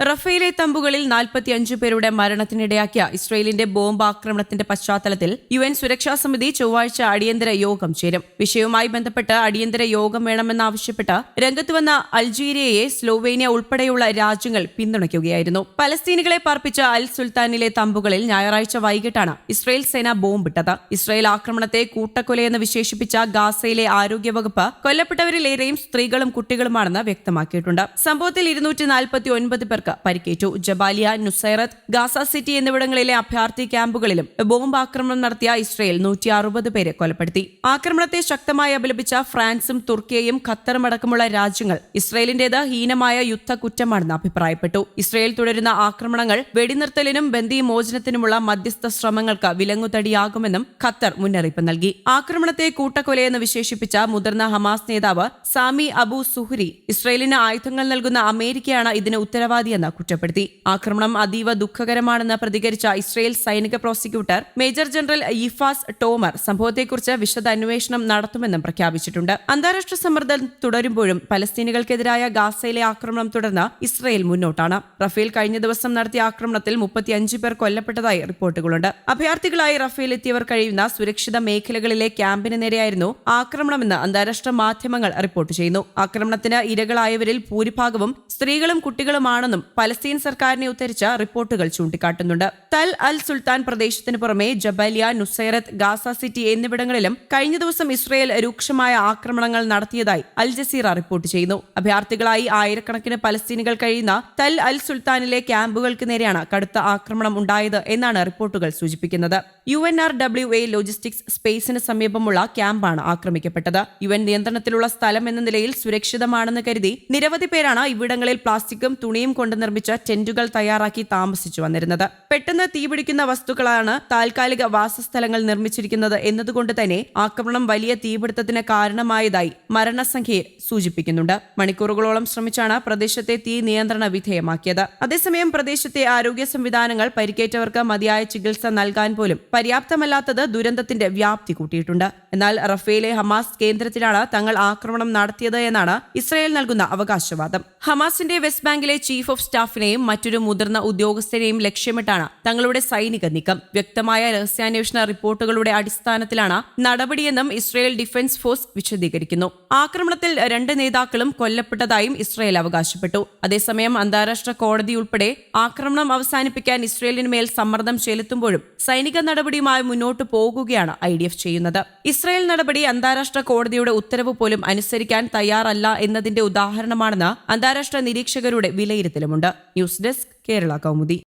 Raffaele തമ്പുകളിൽ നാൽപ്പത്തിയഞ്ചു പേരുടെ മരണത്തിനിടയാക്കിയ ഇസ്രയേലിന്റെ bomb ആക്രമണത്തിന്റെ പശ്ചാത്തലത്തിൽ യു എൻ സുരക്ഷാ സമിതി ചൊവ്വാഴ്ച അടിയന്തര യോഗം ചേരും. വിഷയവുമായി ബന്ധപ്പെട്ട് അടിയന്തര യോഗം വേണമെന്നാവശ്യപ്പെട്ട് രംഗത്ത് വന്ന അൾജീരിയയെ സ്ലോവേനിയ ഉൾപ്പെടെയുള്ള രാജ്യങ്ങൾ പിന്തുണയ്ക്കുകയായിരുന്നു. പലസ്തീനുകളെ പാർപ്പിച്ച അൽ സുൽത്താനിലെ തമ്പുകളിൽ ഞായറാഴ്ച വൈകിട്ടാണ് ഇസ്രയേൽ സേന ബോംബിട്ടത്. ഇസ്രയേൽ ആക്രമണത്തെ കൂട്ടക്കൊലയെന്ന് വിശേഷിപ്പിച്ച ഗാസയിലെ ആരോഗ്യവകുപ്പ് കൊല്ലപ്പെട്ടവരിലേറെയും സ്ത്രീകളും കുട്ടികളുമാണെന്ന് വ്യക്തമാക്കിയിട്ടുണ്ട്. സംഭവത്തിൽ ഇരുന്നൂറ്റി നാൽപ്പത്തി ഒൻപത് പേർക്ക് പരിക്കേറ്റു. ജബാലിയ നുസൈറത്ത് ഗാസ സിറ്റി എന്നിവിടങ്ങളിലെ അഭയാർത്ഥി ക്യാമ്പുകളിലും ബോംബ് ആക്രമണം നടത്തിയ ഇസ്രയേൽ നൂറ്റി അറുപത് പേരെ കൊലപ്പെടുത്തി. ആക്രമണത്തെ ശക്തമായി അപലപിച്ച ഫ്രാൻസും തുർക്കിയയും ഖത്തറും അടക്കമുള്ള രാജ്യങ്ങൾ ഇസ്രയേലിന്റേത് ഹീനമായ യുദ്ധ കുറ്റമാണെന്ന് അഭിപ്രായപ്പെട്ടു. ഇസ്രയേൽ തുടരുന്ന ആക്രമണങ്ങൾ വെടിനിർത്തലിനും ബന്ദിമോചനത്തിനുമുള്ള മധ്യസ്ഥ ശ്രമങ്ങൾക്ക് വിലങ്ങുതടിയാകുമെന്നും ഖത്തർ മുന്നറിയിപ്പ് നൽകി. ആക്രമണത്തെ കൂട്ടക്കൊലയെന്ന് വിശേഷിപ്പിച്ച മുതിർന്ന ഹമാസ് നേതാവ് സാമി അബു സുഹുരി ഇസ്രയേലിന് ആയുധങ്ങൾ നൽകുന്ന അമേരിക്കയാണ് ഇതിന് ഉത്തരവാദിയെന്ന് കുറ്റപ്പെടുത്തി. ആക്രമണം അതീവ ദുഃഖകരമാണെന്ന് പ്രതികരിച്ച ഇസ്രയേൽ സൈനിക prosecutor major general Yifat Tomer സംഭവത്തെക്കുറിച്ച് വിശദ അന്വേഷണം നടത്തുമെന്നും പ്രഖ്യാപിച്ചിട്ടുണ്ട്. അന്താരാഷ്ട്ര സമ്മർദ്ദം തുടരുമ്പോഴും പലസ്തീനികൾക്കെതിരായ ഗാസയിലെ ആക്രമണം തുടർന്ന് ഇസ്രയേൽ മുന്നോട്ടാണ്. റഫേൽ കഴിഞ്ഞ ദിവസം നടത്തിയ ആക്രമണത്തിൽ മുപ്പത്തിയഞ്ച് പേർ കൊല്ലപ്പെട്ടതായി റിപ്പോർട്ടുകളുണ്ട്. അഭയാർത്ഥികളായി റഫേൽ എത്തിയവർ കഴിയുന്ന സുരക്ഷിത മേഖലകളിലെ ക്യാമ്പിന് നേരെയായിരുന്നു ആക്രമണമെന്ന് അന്താരാഷ്ട്ര മാധ്യമങ്ങൾ റിപ്പോർട്ട് ചെയ്യുന്നു. ആക്രമണത്തിന് ഇരകളായവരിൽ ഭൂരിഭാഗവും സ്ത്രീകളും കുട്ടികളുമാണെന്നും പലസ്തീൻ സർക്കാരിനെ ഉദ്ധരിച്ച റിപ്പോർട്ടുകൾ ചൂണ്ടിക്കാട്ടുന്നുണ്ട്. തൽ അൽ സുൽത്താൻ പ്രദേശത്തിന് പുറമെ ജബാലിയ നുസൈറത്ത് ഗാസ സിറ്റി എന്നിവിടങ്ങളിലും കഴിഞ്ഞ ദിവസം ഇസ്രയേൽ രൂക്ഷമായ ആക്രമണങ്ങൾ നടത്തിയതായി അൽ ജസീറ റിപ്പോർട്ട് ചെയ്യുന്നു. അഭയാർത്ഥികളായി ആയിരക്കണക്കിന് പലസ്തീനികൾ കഴിയുന്ന തൽ അൽ സുൽത്താനിലെ ക്യാമ്പുകൾക്ക് നേരെയാണ് കടുത്ത ആക്രമണം ഉണ്ടായത് എന്നാണ് റിപ്പോർട്ടുകൾ സൂചിപ്പിക്കുന്നത്. U N R W A logistics സ്പേസിന് സമീപമുള്ള ക്യാമ്പാണ് ആക്രമിക്കപ്പെട്ടത്. യു എൻ നിയന്ത്രണത്തിലുള്ള സ്ഥലം എന്ന നിലയിൽ സുരക്ഷിതമാണെന്ന് കരുതി നിരവധി പേരാണ് ഇവിടങ്ങളിൽ പ്ലാസ്റ്റിക്കും തുണിയും കൊണ്ട് നിർമ്മിച്ച ടെന്റുകൾ തയ്യാറാക്കി താമസിച്ചു വന്നിരുന്നത്. പെട്ടെന്ന് തീപിടിക്കുന്ന വസ്തുക്കളാണ് താൽക്കാലിക വാസസ്ഥലങ്ങൾ നിർമ്മിച്ചിരിക്കുന്നത് എന്നതുകൊണ്ട് തന്നെ ആക്രമണം വലിയ തീപിടുത്തത്തിന് കാരണമായതായി മരണസംഖ്യയെ സൂചിപ്പിക്കുന്നുണ്ട്. മണിക്കൂറുകളോളം ശ്രമിച്ചാണ് പ്രദേശത്തെ തീ നിയന്ത്രണ വിധേയമാക്കിയത്. അതേസമയം പ്രദേശത്തെ ആരോഗ്യ സംവിധാനങ്ങൾ പരിക്കേറ്റവർക്ക് മതിയായ ചികിത്സ നൽകാൻ പോലും പര്യാപ്തമല്ലാത്തത് ദുരന്തത്തിന്റെ വ്യാപ്തി കൂട്ടിയിട്ടുണ്ട്. എന്നാൽ റഫേലെ ഹമാസ് കേന്ദ്രത്തിലാണ് തങ്ങൾ ആക്രമണം നടത്തിയത് എന്നാണ് ഇസ്രയേൽ നൽകുന്ന അവകാശവാദം. ഹമാസിന്റെ വെസ്റ്റ് ബാങ്കിലെ ചീഫ് ഓഫ് സ്റ്റാഫിനെയും മറ്റൊരു മുതിർന്ന ഉദ്യോഗസ്ഥരെയും ലക്ഷ്യമിട്ടാണ് തങ്ങളുടെ സൈനിക നീക്കം. വ്യക്തമായ രഹസ്യാന്വേഷണ റിപ്പോർട്ടുകളുടെ അടിസ്ഥാനത്തിലാണ് നടപടിയെന്നും ഇസ്രയേൽ ഡിഫൻസ് ഫോഴ്സ് വിശദീകരിക്കുന്നു. ആക്രമണത്തിൽ രണ്ട് നേതാക്കളും കൊല്ലപ്പെട്ടതായും ഇസ്രയേൽ അവകാശപ്പെട്ടു. അതേസമയം അന്താരാഷ്ട്ര കോടതി ഉൾപ്പെടെ ആക്രമണം അവസാനിപ്പിക്കാൻ ഇസ്രയേലിന് മേൽ സമ്മർദ്ദം ചെലുത്തുമ്പോഴും സൈനിക നടപടിയുമായി മുന്നോട്ടു പോകുകയാണ് ഐ ഡി എഫ് ചെയ്യുന്നത്. ഇസ്രയേൽ നടപടി അന്താരാഷ്ട്ര കോടതിയുടെ ഉത്തരവ് പോലും അനുസരിക്കാൻ തയ്യാറല്ല എന്നതിന്റെ ഉദാഹരണമാണെന്ന് അന്താരാഷ്ട്ര നിരീക്ഷകരുടെ വിലയിരുത്തലുമുണ്ട്. News desk Kerala Kaumudi.